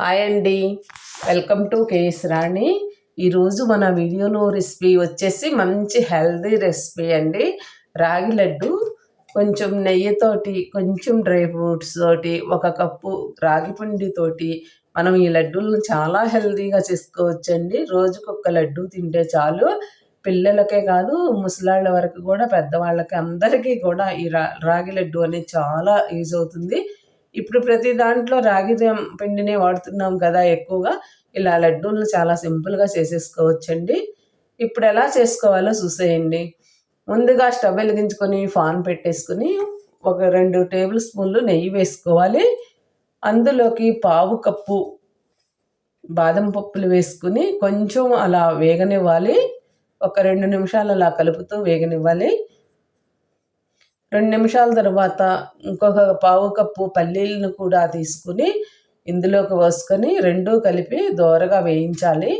Hi అండి. Welcome to KS రాణి ఈరోజు మన వీడియోలో రెసిపీ వచ్చేసి మంచి హెల్దీ రెసిపీ అండి. రాగి లడ్డు కొంచెం నెయ్యితోటి కొంచెం డ్రై ఫ్రూట్స్ తోటి ఒక కప్పు రాగి పిండితోటి మనం ఈ లడ్డూలను చాలా హెల్దీగా చేసుకోవచ్చండి. రోజుకొక లడ్డు తింటే చాలు. పిల్లలకే కాదు ముసలాళ్ళ వరకు కూడా పెద్దవాళ్ళకి అందరికీ కూడా ఈ రా రాగి లడ్డు అనేది చాలా యూజ్ అవుతుంది. ఇప్పుడు ప్రతి దాంట్లో రాగి పిండినే వాడుతున్నాం కదా ఎక్కువగా. ఇలా లడ్డూలను చాలా సింపుల్గా చేసేసుకోవచ్చండి. ఇప్పుడు ఎలా చేసుకోవాలో చూసేయండి. ముందుగా స్టవ్ వెలిగించుకొని ఫాన్ పెట్టేసుకొని ఒక రెండు టేబుల్ స్పూన్లు నెయ్యి వేసుకోవాలి. అందులోకి పావు కప్పు బాదం పప్పులు వేసుకుని కొంచెం అలా వేగనివ్వాలి. ఒక రెండు నిమిషాలు అలా కలుపుతూ వేగనివ్వాలి. రెండు నిమిషాల తర్వాత ఇంకొక పావు కప్పు పల్లీలను కూడా తీసుకుని ఇందులోకి పోసుకొని రెండూ కలిపి దోరగా వేయించాలి.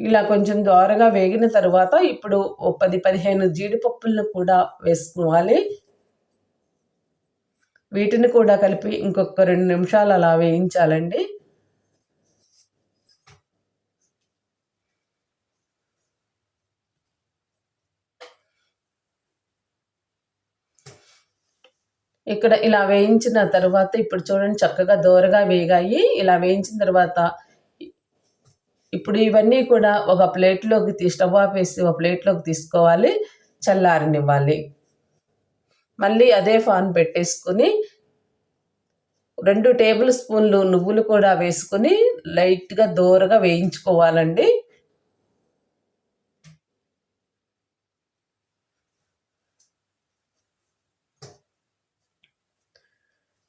ఇలా కొంచెం దోరగా వేగిన తర్వాత ఇప్పుడు ఓ పది పదిహేను జీడిపప్పులను కూడా వేసుకోవాలి. వీటిని కూడా కలిపి ఇంకొక రెండు నిమిషాలు అలా వేయించాలండి. ఇక్కడ ఇలా వేయించిన తర్వాత ఇప్పుడు చూడండి చక్కగా దోరగా వేగాయి. ఇలా వేయించిన తర్వాత ఇప్పుడు ఇవన్నీ కూడా ఒక ప్లేట్లోకి తీ స్టవ్ ఆపేసి ఒక ప్లేట్లోకి తీసుకోవాలి. చల్లారనివ్వాలి. మళ్ళీ అదే ఫాన్ పెట్టేసుకుని రెండు టేబుల్ స్పూన్లు నువ్వులు కూడా వేసుకుని లైట్గా దోరగా వేయించుకోవాలండి.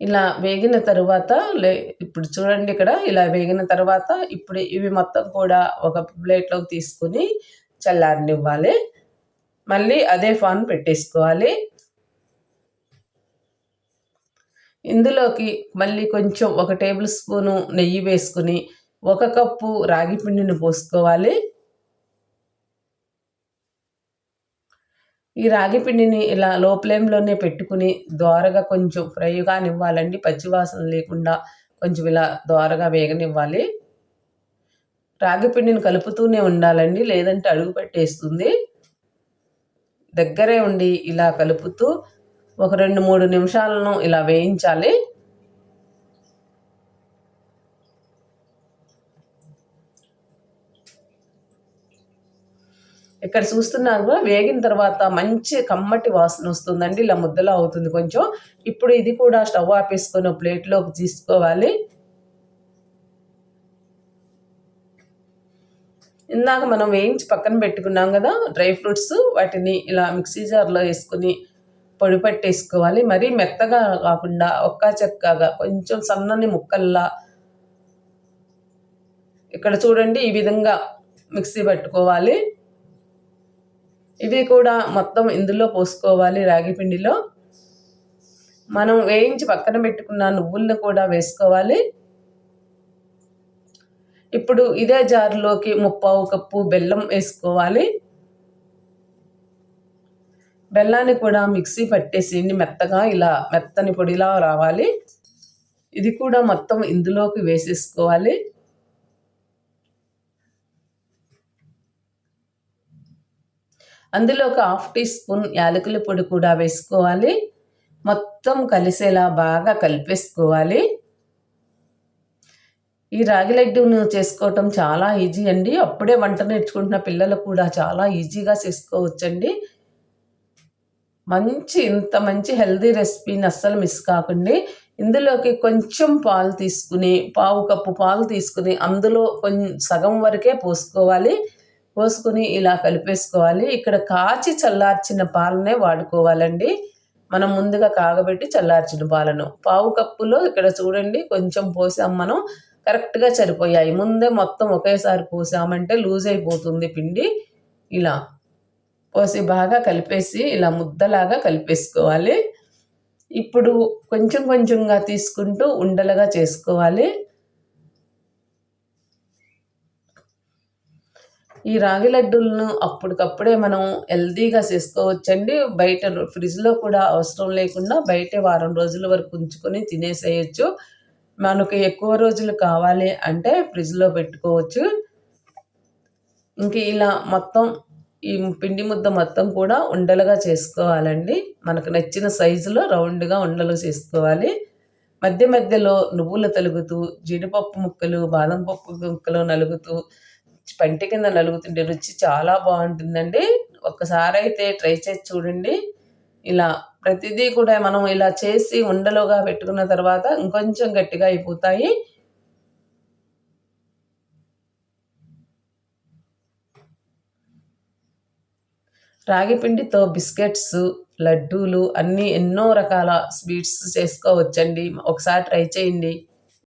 ఇలా వేగిన తర్వాత లే ఇప్పుడు చూడండి ఇక్కడ ఇలా వేగిన తర్వాత ఇప్పుడు ఇవి మొత్తం కూడా ఒక ప్లేట్లోకి తీసుకుని చల్లారనివ్వాలి. మళ్ళీ అదే ఫాన్ పెట్టేసుకోవాలి. ఇందులోకి మళ్ళీ కొంచెం ఒక టేబుల్ స్పూను నెయ్యి వేసుకుని ఒక కప్పు రాగి పిండిని పోసుకోవాలి. ఈ రాగి పిండిని ఇలా లో ఫ్లేమ్లోనే పెట్టుకుని దోరగా కొంచెం ఫ్రై కానివ్వాలండి పచ్చివాసన లేకుండా కొంచెం ఇలా దోరగా వేగనివ్వాలి. రాగి పిండిని కలుపుతూనే ఉండాలండి. లేదంటే అడుగు పెట్టేస్తుంది. దగ్గరే ఉండి ఇలా కలుపుతూ ఒక రెండు మూడు నిమిషాలను ఇలా వేయించాలి. ఇక్కడ చూస్తున్నారు వేగిన తర్వాత మంచి కమ్మటి వాసన వస్తుందండి. ఇలా ముద్దలా అవుతుంది కొంచెం. ఇప్పుడు ఇది కూడా స్టవ్ ఆపేసుకొని ప్లేట్లోకి తీసుకోవాలి. ఇందాక మనం వేయించి పక్కన పెట్టుకున్నాం కదా డ్రై ఫ్రూట్స్ వాటిని ఇలా మిక్సీ జార్లో వేసుకుని పొడి పట్టేసుకోవాలి. మరీ మెత్తగా కాకుండా ఒక్క చెక్కగా కొంచెం సన్నని ముక్కల్లా. ఇక్కడ చూడండి ఈ విధంగా మిక్సీ పట్టుకోవాలి. ఇవి కూడా మొత్తం ఇందులో పోసుకోవాలి రాగి పిండిలో. మనం వేయించి పక్కన పెట్టుకున్న నువ్వులను కూడా వేసుకోవాలి. ఇప్పుడు ఇదే జారులోకి ముప్పావు కప్పు బెల్లం వేసుకోవాలి. బెల్లాన్ని కూడా మిక్సీ పట్టేసి మెత్తగా ఇలా మెత్తని పొడిలా రావాలి. ఇది కూడా మొత్తం ఇందులోకి వేసేసుకోవాలి. అందులో ఒక హాఫ్ టీ స్పూన్ యాలకుల పొడి కూడా వేసుకోవాలి. మొత్తం కలిసేలా బాగా కలిపేసుకోవాలి. ఈ రాగి లడ్డూను చేసుకోవటం చాలా ఈజీ అండి. అప్పుడే వంట నేర్చుకుంటున్న పిల్లలు కూడా చాలా ఈజీగా చేసుకోవచ్చండి. మంచి ఇంత మంచి హెల్దీ రెసిపీని అస్సలు మిస్ కాకండి. ఇందులోకి కొంచెం పాలు తీసుకుని పావు కప్పు పాలు తీసుకుని అందులో కొంచెం సగం వరకే పోసుకోవాలి. పోసుకొని ఇలా కలిపేసుకోవాలి. ఇక్కడ కాచి చల్లార్చిన పాలనే వాడుకోవాలండి. మనం ముందుగా కాగబెట్టి చల్లార్చిన పాలను. పావు కప్పులో ఇక్కడ చూడండి కొంచెం పోసాం మనం. కరెక్ట్గా సరిపోయాయి. ముందే మొత్తం ఒకేసారి పోసామంటే లూజ్ అయిపోతుంది పిండి. ఇలా పోసి బాగా కలిపేసి ఇలా ముద్దలాగా కలిపేసుకోవాలి. ఇప్పుడు కొంచెం కొంచెంగా తీసుకుంటూ ఉండలుగా చేసుకోవాలి. ఈ రాగి లడ్డూలను అప్పటికప్పుడే మనం హెల్తీగా చేసుకోవచ్చండి. బయట ఫ్రిడ్జ్లో కూడా అవసరం లేకుండా బయటే వారం రోజుల వరకు ఉంచుకొని తినేసేయచ్చు. మనకు ఎక్కువ రోజులు కావాలి అంటే ఫ్రిడ్జ్లో పెట్టుకోవచ్చు. ఇంక ఇలా మొత్తం ఈ పిండి ముద్ద మొత్తం కూడా ఉండలుగా చేసుకోవాలండి. మనకు నచ్చిన సైజులో రౌండ్గా ఉండలు చేసుకోవాలి. మధ్య మధ్యలో నువ్వులు తలుగుతూ జీడిపప్పు ముక్కలు బాదం పప్పు ముక్కలు నలుగుతూ పంటి కింద నలుగుతుండే రుచి చాలా బాగుంటుందండి. ఒక్కసారి అయితే ట్రై చేసి చూడండి. ఇలా ప్రతిదీ కూడా మనం ఇలా చేసి ఉండలుగా పెట్టుకున్న తర్వాత ఇంకొంచెం గట్టిగా అయిపోతాయి. రాగి పిండితో బిస్కెట్స్ లడ్డూలు అన్నీ ఎన్నో రకాల స్వీట్స్ చేసుకోవచ్చండి. ఒకసారి ట్రై చేయండి.